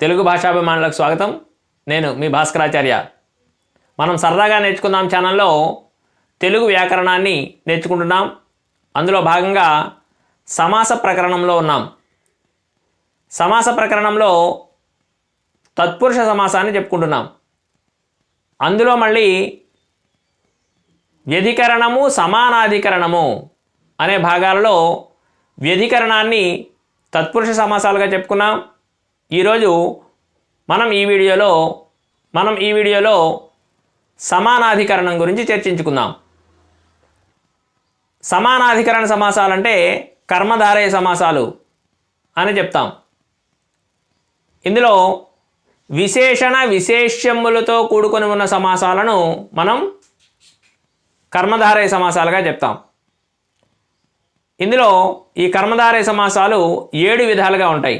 తెలుగు భాషాభిమానులకు స్వాగతం. నేను మీ భాస్కరాచార్య. మనం సరదాగా నేర్చుకుందాం ఛానల్లో తెలుగు వ్యాకరణాన్ని నేర్చుకుంటున్నాం. అందులో భాగంగా సమాస ప్రకరణంలో ఉన్నాం. సమాస ప్రకరణంలో తత్పురుష సమాసాన్ని చెప్పుకుంటున్నాం. అందులో మళ్ళీ వ్యధికరణము సమానాధికరణము అనే భాగాలలో వ్యధికరణాన్ని తత్పురుష సమాసాలుగా చెప్పుకున్నాం. ఈరోజు మనం ఈ వీడియోలో మనం ఈ వీడియోలో సమానాధికరణం గురించి చర్చించుకుందాం. సమానాధికరణ సమాసాలంటే కర్మధారయ సమాసాలు అని చెప్తాం. ఇందులో విశేషణ విశేష్యములతో కూడుకొని ఉన్న సమాసాలను మనం కర్మధారయ సమాసాలుగా చెప్తాం. ఇందులో ఈ కర్మధారయ సమాసాలు ఏడు విధాలుగా ఉంటాయి.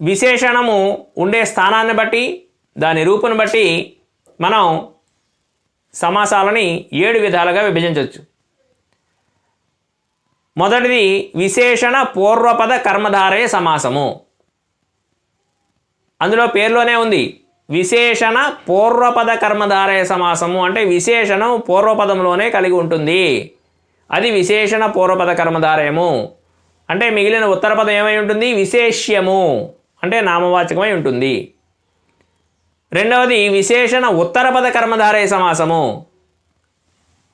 విశేషణము ఉండే స్థానాన్ని బట్టి దాని రూపును బట్టి మనం సమాసాలని ఏడు విధాలుగా విభజించవచ్చు. మొదటిది విశేషణ పూర్వపద కర్మధారయ సమాసము. అందులో పేర్లోనే ఉంది. విశేషణ పూర్వపద కర్మధారయ సమాసము అంటే విశేషణం పూర్వపదంలోనే కలిగి ఉంటుంది. అది విశేషణ పూర్వపద కర్మధారయము. అంటే మిగిలిన ఉత్తర పదం ఏమై ఉంటుంది? విశేష్యము. అంటే నామవాచకమై ఉంటుంది. రెండవది విశేషణ ఉత్తర పద కర్మధారయ సమాసము.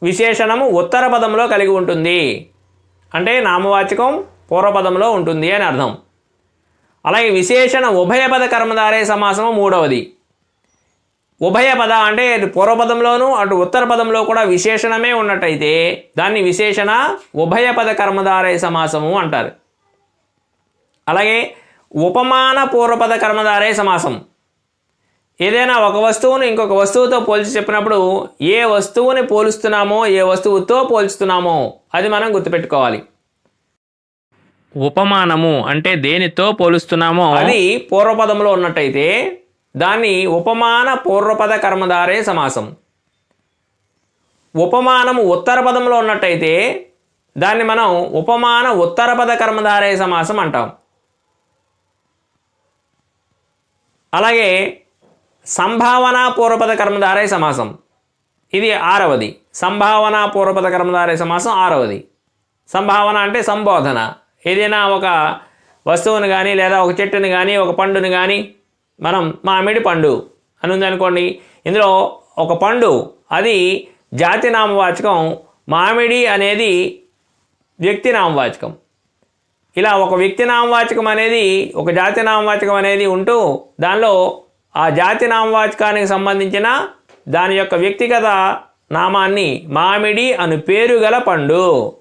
విశేషణము ఉత్తర పదంలో కలిగి ఉంటుంది. అంటే నామవాచకం పూర్వపదంలో ఉంటుంది అని అర్థం. అలాగే విశేషణ ఉభయపద కర్మధారయ సమాసము మూడవది. ఉభయ పద అంటే అటు పూర్వపదంలోనూ అటు ఉత్తర పదంలో కూడా విశేషణమే ఉన్నట్టయితే దాన్ని విశేషణ ఉభయపద కర్మధారయ సమాసము అంటారు. అలాగే ఉపమాన పూర్వపద కర్మధారయ సమాసం. ఏదైనా ఒక వస్తువును ఇంకొక వస్తువుతో పోల్చి చెప్పినప్పుడు ఏ వస్తువుని పోలుస్తున్నామో ఏ వస్తువుతో పోల్చుతున్నామో అది మనం గుర్తుపెట్టుకోవాలి. ఉపమానము అంటే దేనితో పోలుస్తున్నామో అది పూర్వపదంలో ఉన్నట్టయితే దాన్ని ఉపమాన పూర్వపద కర్మధారే సమాసం. ఉపమానము ఉత్తర పదంలో ఉన్నట్టయితే దాన్ని మనం ఉపమాన ఉత్తరపద కర్మధారే సమాసం అంటాం. అలాగే సంభావన పూర్వపద కర్మధారయ సమాసం. ఇది ఆరవది. సంభావన పూర్వపద కర్మధారయ సమాసం ఆరవది. సంభావన అంటే సంబోధన. ఏదైనా ఒక వస్తువును కానీ లేదా ఒక చెట్టుని కానీ ఒక పండుని కానీ మనం మామిడి పండు అని ఉందనుకోండి. ఇందులో ఒక పండు అది జాతి నామవాచకం మామిడి అనేది వ్యక్తి నామవాచకం. ఇలా ఒక వ్యక్తి నామవాచకం అనేది ఒక జాతి నామవాచకం అనేది ఉంటూ దానిలో ఆ జాతి నామవాచకానికి సంబంధించిన దాని యొక్క వ్యక్తిగత నామాన్ని మామిడి అను పేరు గల పండు.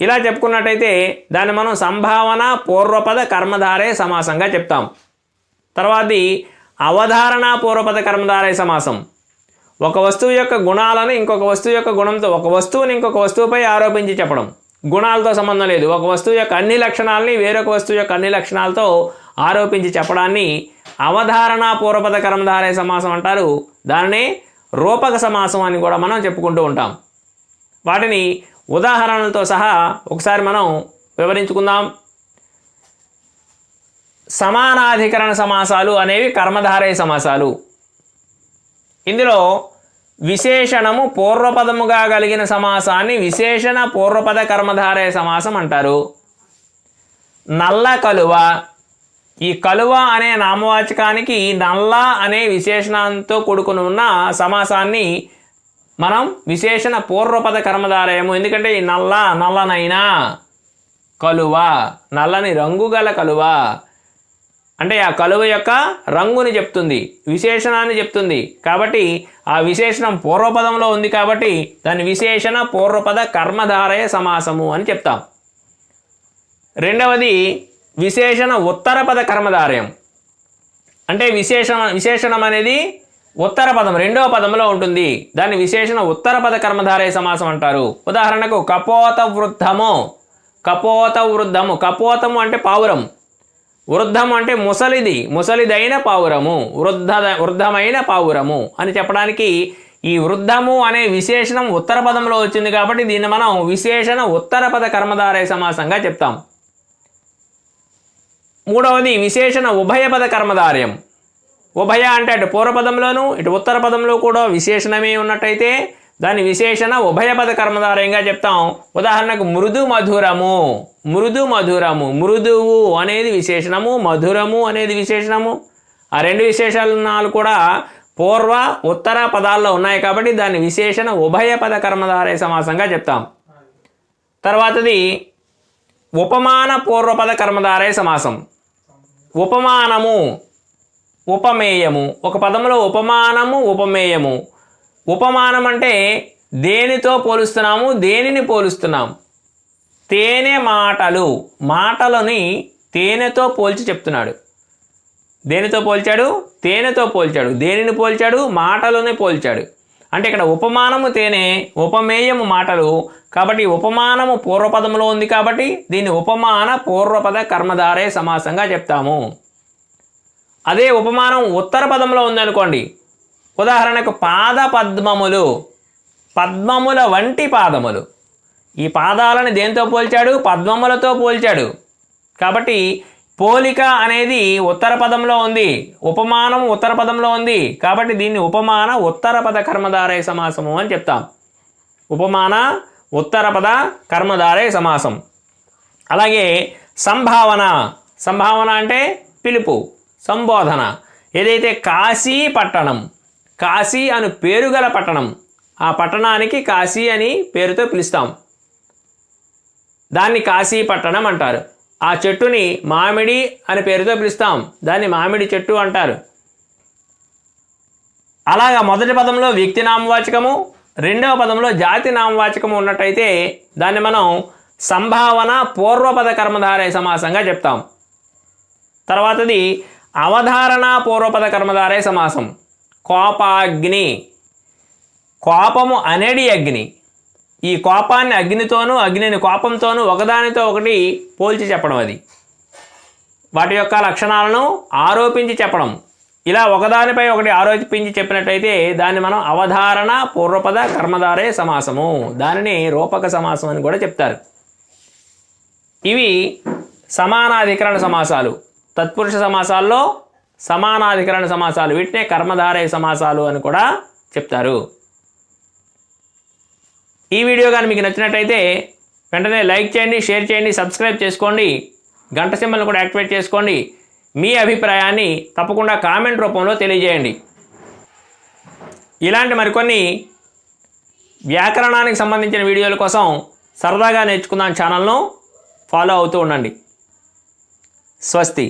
ఇలా చెప్పుకున్నట్టయితే దాన్ని మనం సంభావన పూర్వపద కర్మధారే సమాసంగా చెప్తాం. తర్వాతది అవధారణ పూర్వపద కర్మధారే సమాసం. ఒక వస్తువు యొక్క గుణాలను ఇంకొక వస్తువు యొక్క గుణంతో ఒక వస్తువుని ఇంకొక వస్తువుపై ఆరోపించి చెప్పడం. గుణాలతో సంబంధం లేదు. ఒక వస్తువు యొక్క అన్ని లక్షణాలని వేరొక వస్తువు యొక్క అన్ని లక్షణాలతో ఆరోపించి చెప్పడాన్ని అవధారణ పూర్వపద కర్మధారయ సమాసం అంటారు. దానినే రూపక సమాసం అని కూడా మనం చెప్పుకుంటూ ఉంటాం. వాటిని ఉదాహరణలతో సహా ఒకసారి మనం వివరించుకుందాం. సమానాధికరణ సమాసాలు అనేవి కర్మధారయ సమాసాలు. ఇందులో విశేషణము పూర్వపదముగా కలిగిన సమాసాన్ని విశేషణ పూర్వపద కర్మధారయ సమాసం అంటారు. నల్ల కలువ. ఈ కలువ అనే నామవాచకానికి నల్ల అనే విశేషణంతో కూడుకుని ఉన్న సమాసాన్ని మనం విశేషణ పూర్వపద కర్మధారయము. ఎందుకంటే ఈ నల్ల నల్లనైనా కలువ. నల్లని రంగు గల కలువ. అంటే ఆ కలువ యొక్క రంగుని చెప్తుంది విశేషణాన్ని చెప్తుంది. కాబట్టి ఆ విశేషణం పూర్వపదంలో ఉంది కాబట్టి దాని విశేషణ పూర్వపద కర్మధారయ సమాసము అని చెప్తాం. రెండవది విశేషణ ఉత్తరపద కర్మధారయం. అంటే విశేషణ విశేషణం అనేది ఉత్తర పదం రెండవ పదంలో ఉంటుంది. దాన్ని విశేషణ ఉత్తర పద కర్మధారయ సమాసం అంటారు. ఉదాహరణకు కపోత వృద్ధము కపోత వృద్ధము కపోతము అంటే పావురం. వృద్ధం అంటే ముసలిది ముసలిదైన పావురము వృద్ధ వృద్ధమైన పావురము అని చెప్పడానికి ఈ వృద్ధము అనే విశేషణం ఉత్తర పదంలో వచ్చింది కాబట్టి దీన్ని మనం విశేషణ ఉత్తర పద కర్మధారయ సమాసంగా చెప్తాం. మూడవది విశేషణ ఉభయపద కర్మధార్యం. ఉభయ అంటే అటు పూర్వపదంలోను ఇటు ఉత్తర పదంలో కూడా విశేషణమే ఉన్నట్టయితే దాని విశేషణ ఉభయపద కర్మధారయంగా చెప్తాం. ఉదాహరణకు మృదు మధురము మృదు మధురము మృదువు అనేది విశేషణము మధురము అనేది విశేషణము. ఆ రెండు విశేషణాలు కూడా పూర్వ ఉత్తర పదాల్లో ఉన్నాయి కాబట్టి దాని విశేషణ ఉభయపద కర్మధారయ సమాసంగా చెప్తాం. తర్వాతది ఉపమాన పూర్వపద కర్మధారయ సమాసం. ఉపమానము ఉపమేయము. ఒక పదంలో ఉపమానము ఉపమేయము. ఉపమానం అంటే దేనితో పోలుస్తున్నాము? దేనిని పోలుస్తున్నాం తేనె మాటలు. మాటలని తేనెతో పోల్చి చెప్తున్నాడు. దేనితో పోల్చాడు? తేనెతో పోల్చాడు. దేనిని పోల్చాడు? మాటలోనే పోల్చాడు. అంటే ఇక్కడ ఉపమానము తేనె ఉపమేయము మాటలు. కాబట్టి ఉపమానము పూర్వపదంలో ఉంది కాబట్టి దీన్ని ఉపమాన పూర్వపద కర్మధారే సమాసంగా చెప్తాము. అదే ఉపమానం ఉత్తర పదంలో ఉందనుకోండి. ఉదాహరణకు పాద పద్మములు పద్మముల వంటి పాదములు. ఈ పాదాలను దేంతో పోల్చాడు? పద్మములతో పోల్చాడు. కాబట్టి పోలిక అనేది ఉత్తర పదంలో ఉంది. ఉపమానం ఉత్తర పదంలో ఉంది. కాబట్టి దీన్ని ఉపమాన ఉత్తర పద కర్మధారయ సమాసము అని చెప్తాం. ఉపమాన ఉత్తర పద కర్మధారయ సమాసం. అలాగే సంభావన. సంభావన అంటే పిలుపు సంబోధన. ఏదైతే కాశీ పట్టణం కాశీ అను పేరు గల పట్టణం. ఆ పట్టణానికి కాశీ అని పేరుతో పిలుస్తాం. దాన్ని కాశీ పట్టణం అంటారు. ఆ చెట్టుని మామిడి అని పేరుతో పిలుస్తాం. దాన్ని మామిడి చెట్టు అంటారు. అలాగా మొదటి పదంలో వ్యక్తి నామవాచకము రెండవ పదంలో జాతి నామవాచకము ఉన్నట్టయితే దాన్ని మనం సంభావన పూర్వపద కర్మధారయ సమాసంగా చెప్తాం. తర్వాతది అవధారణ పూర్వపద కర్మధారయ సమాసం. కోపాగ్ని. కోపము అనేది అగ్ని. ఈ కోపాన్ని అగ్నితోనూ అగ్నిని కోపంతోనూ ఒకదానితో ఒకటి పోల్చి చెప్పడం అది. వాటి యొక్క లక్షణాలను ఆరోపించి చెప్పడం. ఇలా ఒకదానిపై ఒకటి ఆరోపించి చెప్పినట్టయితే దాన్ని మనం అవధారణ పూర్వపద కర్మధారే సమాసము. దానిని రూపక సమాసం అని కూడా చెప్తారు. ఇవి సమానాధికరణ సమాసాలు. తత్పురుష సమాసాల్లో సమానాధికరణ సమాసాలు. వీటినే కర్మధారయ సమాసాలు అని కూడా చెప్తారు. ఈ వీడియో కానీ మీకు నచ్చినట్టయితే వెంటనే లైక్ చేయండి షేర్ చేయండి సబ్స్క్రైబ్ చేసుకోండి గంట సింబల్ని కూడా యాక్టివేట్ చేసుకోండి. మీ అభిప్రాయాన్ని తప్పకుండా కామెంట్ రూపంలో తెలియజేయండి. ఇలాంటి మరికొన్ని వ్యాకరణానికి సంబంధించిన వీడియోల కోసం సరదాగా నేర్చుకుందాం ఛానల్ను ఫాలో అవుతూ ఉండండి. స్వస్తి.